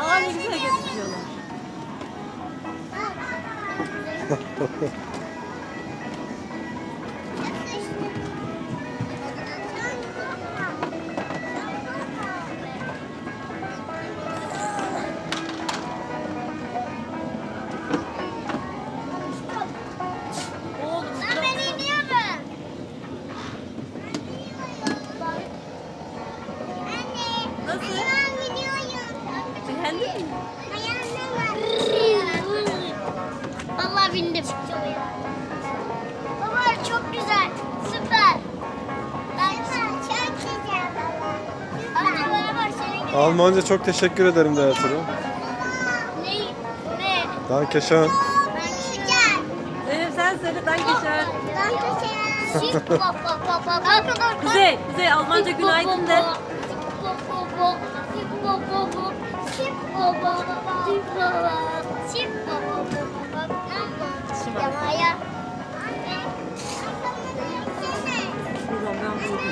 Aa ne güzel gözüküyorlar. beğendin mi? Vallahi bindim. Baba çok güzel. Süper. Güzel. Almanca çok teşekkür ederim de Ertuğrul. Ne? Ne? Danke schön. Ben güzel. Zeynep sen söyle ben geçer. Ben güzel. Şif baba baba. Arkadaşlar. Kuzey, Kuzey Almanca günaydın de. Yamaya. Dur, ben buldum.